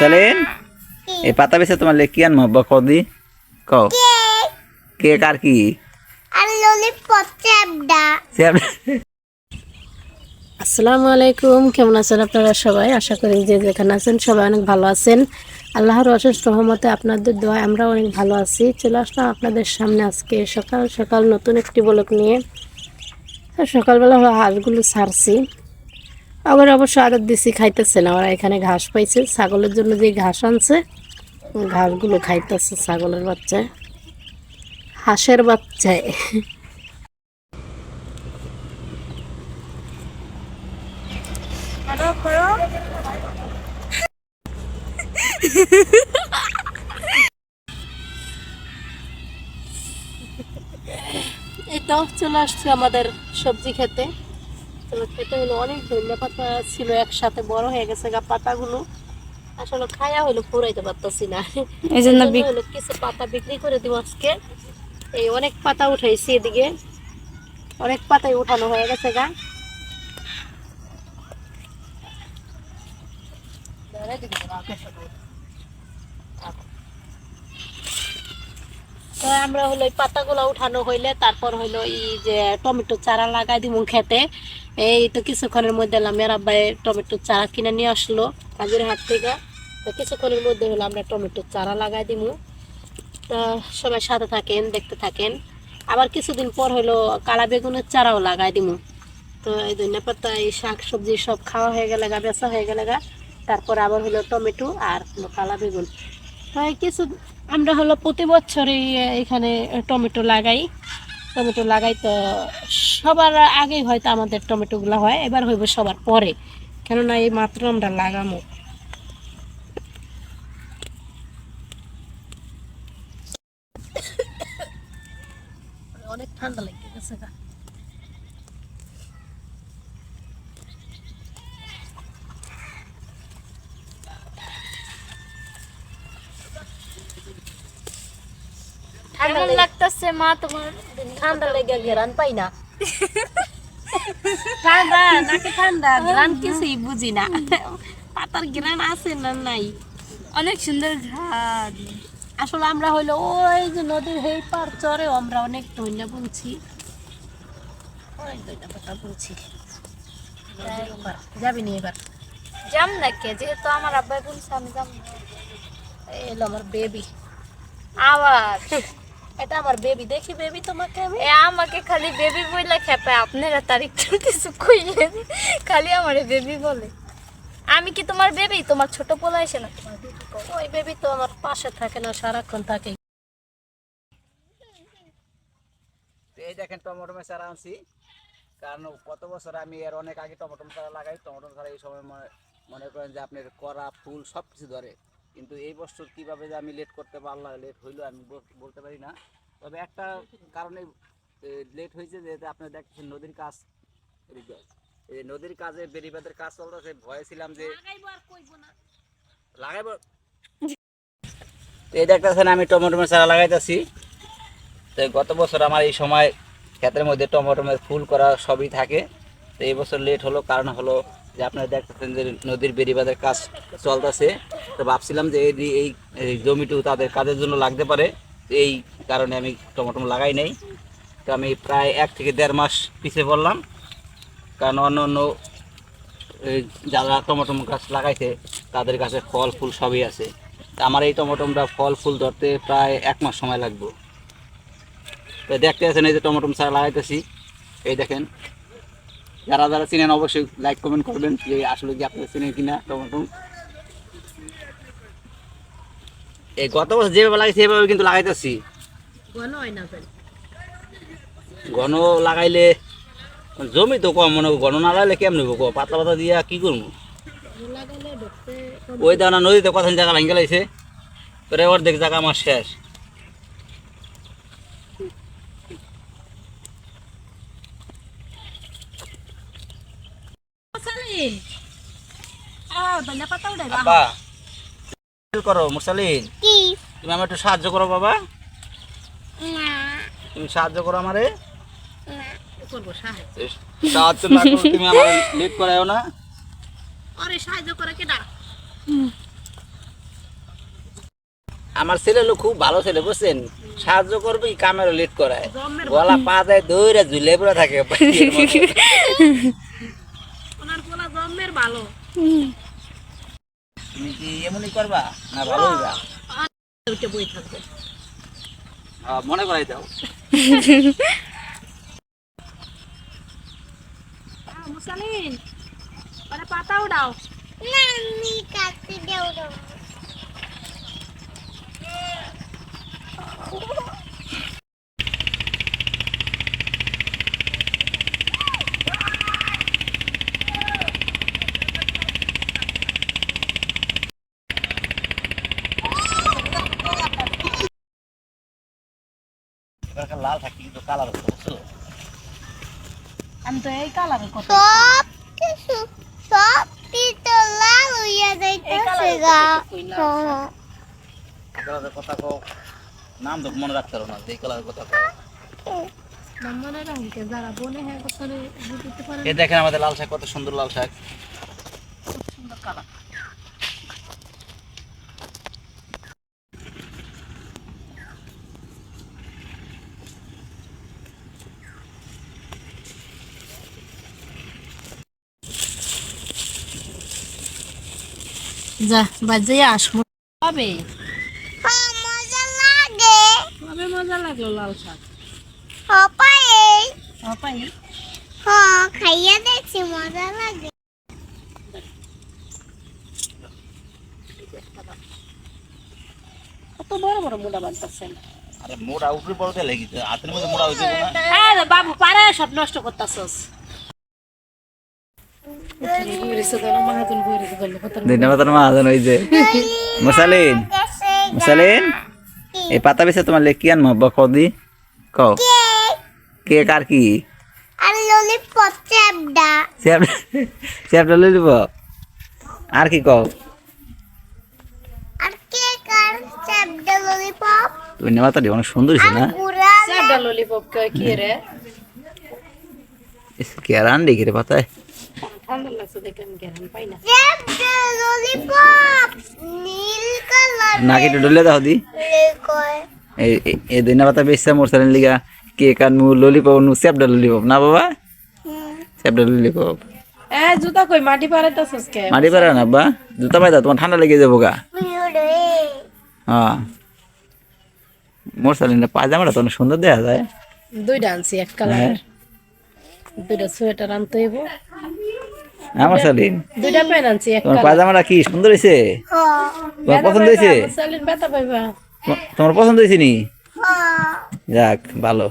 মুসালিন এই পাতা বেছে তোমার লে কি আনব আব্বা কদি কও কেক আর কি? আর ললিপপ চ্যাপডা আসসালামু আলাইকুম কেমন আছেন আপনারা সবাই? আশা করি যে যেখানে আছেন সবাই অনেক ভালো আছেন। আল্লাহর অশেষ রহমতে আপনাদের দোয়ায় আমরা অনেক ভালো আছি। চলে আসলাম আপনাদের সামনে আজকে সকাল সকাল নতুন একটি বলক নিয়ে। সকালবেলা হাঁসগুলো ছাড়ছি। আবার অবশ্য আদর দিছি খাইতেছে না ওরা এখানে ঘাস পাইছে। ছাগলের জন্য যে ঘাস আনছে ঘাসগুলো খাইতেছে ছাগলের বাচ্চায় হাঁসের বাচ্চায় তো চলে আসছে আমাদের সবজি খেতে। তো খেতে হলো অনেক ধনিয়া পাতা ছিল একসাথে বড় হয়ে গেছে গা পাতাগুলো। আসলে খায়া হলো পুরাইতে পারতাছি না। এই জন্য হলো কিছু পাতা বিক্রি করে দিব আজকে। এই অনেক পাতা উঠাইছি এদিকে। অনেক পাতাই উঠানো হয়ে গেছে গা। তো আমরা হলো পাতাগুলো উঠানো হইলে, তারপর হইল এই যে টমেটো চারা লাগাই দিব খেতে এই তো কিছুক্ষণের মধ্যে মেয়ের আব্বাই টমেটো চারা কিনে নিয়ে আসলো কাজের হাট থেকে। তো কিছুক্ষণের মধ্যে হলো আমরা টমেটো চারা লাগাই দিব তো সবাই সাথে থাকেন, দেখতে থাকেন। আবার কিছুদিন পর হলো কালা বেগুনের চারাও লাগাই দিব তো এই ধনিয়া পাতা এই শাক সবজি সব খাওয়া হয়ে গেলে গা, বেচা হয়ে গেলে গা। তারপর আবার হলো টমেটো আর কালা বেগুন। কিছু আমরা হলো প্রতি বছরই এখানে টমেটো লাগাই। টমেটো লাগাই তো সবার আগেই হয়তো আমাদের টমেটোগুলো হয়, এবার হইব সবার পরে। কেননা এই মাত্র আমরা লাগামো। অনেক ঠান্ডা লেগে গেছে কেমন লাগতেছে মা তোমার ঠান্ডা লেগে ঘেরান পাই না ঠান্ডা নাকি ঠান্ডা ঘেরান কিছুই বুঝি না পাতার ঘেরান আছে না নাই অনেক সুন্দর ঘাট আসলে আমরা হইল ওই যে নদীর হেই পার চরেও আমরা অনেক ধন্য বলছি অনেক এবার, যাবি নি এবার যাম না কে যেহেতু আমার আব্বাই বলছে আমি যাম এই এলো আমার বেবি আবার এটা আমার বেবি দেখি বেবি তোমাকে আমি? এ আমাকে খালি বেবি বইলা খেপে আপনারা তার একটু কিছু কইলেন খালি আমার বেবি বলে। আমি কি তোমার বেবি তোমার ছোট পোলা এসে না তোমার ওই বেবি তো আমার পাশে থাকে না সারাক্ষণ থাকে। এই দেখেন টমেটো চারা আনছি। কারণ কত বছর আমি এর অনেক আগে টমেটো চারা লাগাই টমেটো চারা এই সময় মনে- মনে করেন যে আপনার করা ফুল সব কিছু ধরে। কিন্তু এই বছর কীভাবে যে আমি লেট করতে পারলাম লেট হইল আমি বলতে পারি না। তবে একটা কারণে লেট হয়েছে যে আপনার দেখছেন নদীর কাজ। এই নদীর কাজে বেরিবাদের কাজ চলতেছে ভয়ে ছিলাম যে লাগাইব এই দেখতেছেন আমি টমেটো চারা লাগাইতেছি। তো গত বছর আমার এই সময় ক্ষেতের মধ্যে টমেটো ফুল করা সবই থাকে। তো এই বছর লেট হলো কারণ হলো যে আপনারা দেখতেছেন যে নদীর বেরিবাদের কাজ চলতেছে, তো ভাবছিলাম যে এই এই জমিটুকু তাদের কাজের জন্য লাগতে পারে। এই কারণে আমি টমেটো লাগাই নাই। তো আমি প্রায় এক থেকে দেড় মাস পিছিয়ে পড়লাম। কারণ অন্য অন্য যারা টমেটো গাছ লাগাইছে, তাদের কাছে ফল, ফুল সবই আছে। তা আমার এই টমেটোটা ফল, ফুল ধরতে প্রায় এক মাস সময় লাগবে। তো দেখতে আছেন এই যে টমেটো চারা লাগাইতেছি। এই দেখেন যারা যারা চিনেন অবশ্যই লাইক কমেন্ট করবেন যে আসলে কি আপনারা চিনেন কিনা টমেটো এই গত বছর যেভাবে লাগাইছি সেভাবে কিন্তু লাগাইতেছি। ঘন হয় না ঘন লাগাইলে জমি তো কম মনে ঘন না লাগাইলে কেমন নেব পাতলা পাতা দিয়া কি করব? ওই দানা নদীতে কথা জায়গা ভেঙে লাইছে? তোর অর্ধেক জায়গা আমার শেষ ধনিয়া পাতা উঠাইবা আব্বা করো মুরসালিন কি তুমি আমার একটু সাহায্য করো বাবা না তুমি সাহায্য করো আমারে করব সাহায্য সাহায্য না করো তুমি আমার লেট করায়ও না আরে সাহায্য করে কেডা আমার ছেলে হলো খুব ভালো ছেলে বুঝছেন সাহায্য করবে কামেরও লেট করায় গলা পা দেয় দৌড়ে ঝুলে পড়ে থাকে জন্মের ভালো তুমি কি এমনই করবা না ভালো হইবা? ওইটা বই থাকবে। মনে করাই দাও। মুসালিন মানে পাতা উড়াও না আমি কাটতে দেও দাও এবার লাল থাকি কিন্তু কালার বুঝছ আমি তো এই কালারের কথা সব কিছু সব কিছু লাল হইয়া যাইতেছে গা। হ্যাঁ। কালারের কথা কও নাম তো মনে রাখতে পারো না যে কালারের কথা কও। রাখবে যারা বনে হ্যাঁ এই দেখেন আমাদের লাল শাক কত সুন্দর লাল শাক। খুব সুন্দর কালার। যা বাজে আসব। কবে? হ্যাঁ, মজা লাগে। কবে মজা লাগল লাল শাক? হপাই পাই হ্যাঁ খাইয়া দেখছি মজা লাগে। কত বড় বড় মোটা আরে উপরে লেগেছে হাতের মধ্যে না। বাবু পারে সব নষ্ট করতেছস। ধন্যবাদ মহাজন ওই যে মুসালিন মুসালিন এই পাতা বেছে তোমার লেখ কি আনব বা কদি কও। কে কার কি? আর দিব আর কি কও? কেক তুমি নেওয়া তো অনেক সুন্দর হয়েছে না? ললিপপ কি রে? কেরান দেখি রে পাতায়? ঠান্ডা লাগছে দেখে আমি গেরান পাই না। চ্যাপডা ললিপপ নীল কালার নাকি ডলে দাও দি। এই দিনা পাতা বেচছে মোর সালেন লিগা। কেক আর নু ললিপপ নু চ্যাপটা ললিপপ না বাবা? চ্যাপটা ললিপপ। এ জুতা কই? মাটি পারাইতাছস কে? মারি পারে না বা? জুতা পাই দাও তোমার ঠান্ডা লেগে যাব গা। হ্যাঁ। মোর সালেন পায়জামাটা তো অনেক সুন্দর দেখা যায়। দুইটা আনছি এক কালার দুইটা সোয়েটার আনতে হইব। আমার শালীন দুইটা প্যান্ট আনছি তোমার পাজামাটা পায়জামাটা কি সুন্দর হয়েছে হ্যাঁ। তোমার পছন্দ হয়েছে সালিন ব্যথা পাইবা। তোমার- তোমার পছন্দ হয়েছে নি? হ্যাঁ। যাক ভালো।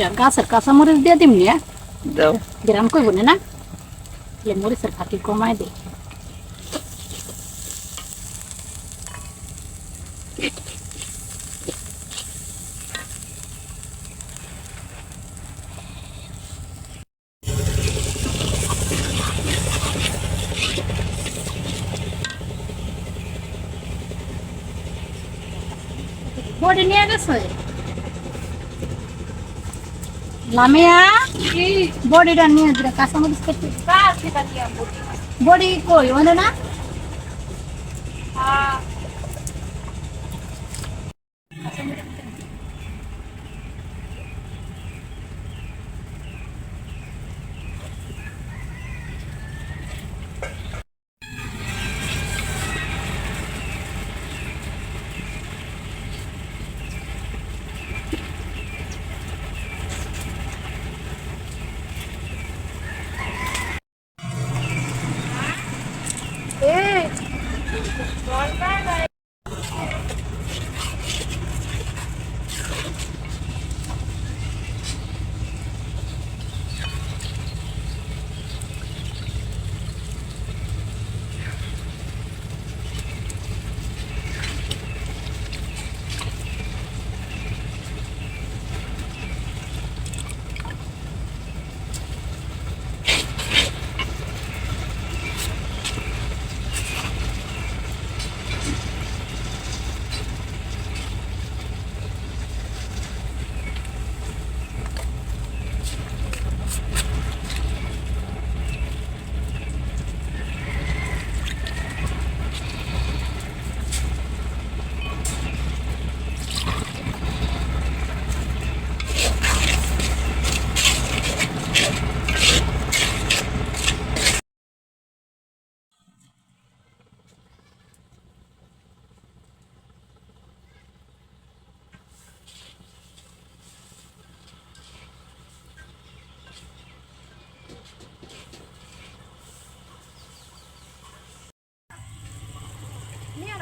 দুইটা গাছের কাঁচা মরিচ দিয়ে দিম নি। দাও। গ্রাম কইব না মরিচের খাটি কমাই দে বডি নিয়ে গেছে লামিয়া? বডিটা নিয়ে দিলে কাঁচামরিচ কেটে বডি কই ওনে না?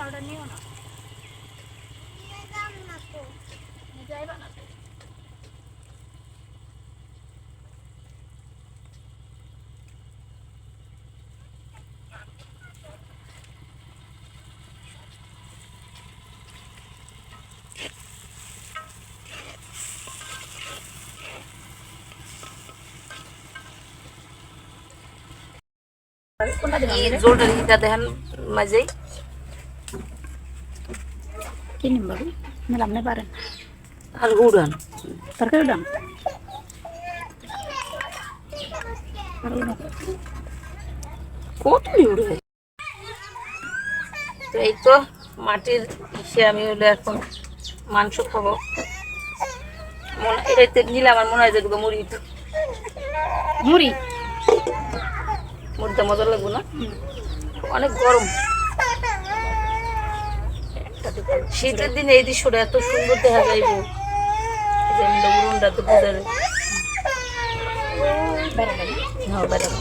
না ওটা নিও না যাইবা না তো। এই জোলটা দিতে দেখেন মাঝেই কি নিম বাবু মেলাম না পারেন আর উড়ান তরকারি কত উড়ে তো এই তো মাটির সে আমি হলে এখন মাংস খাব মনে এটাতে নিলে আমার মনে হয় যে দুটো মুড়ি মুড়ি মুড়িটা মজা লাগবে না অনেক গরম শীতের দিনে এই দৃশ্যটা এত সুন্দর দেখা যাইব উড়নটা তো বোঝা যায় হ্যাঁ বেড়াবো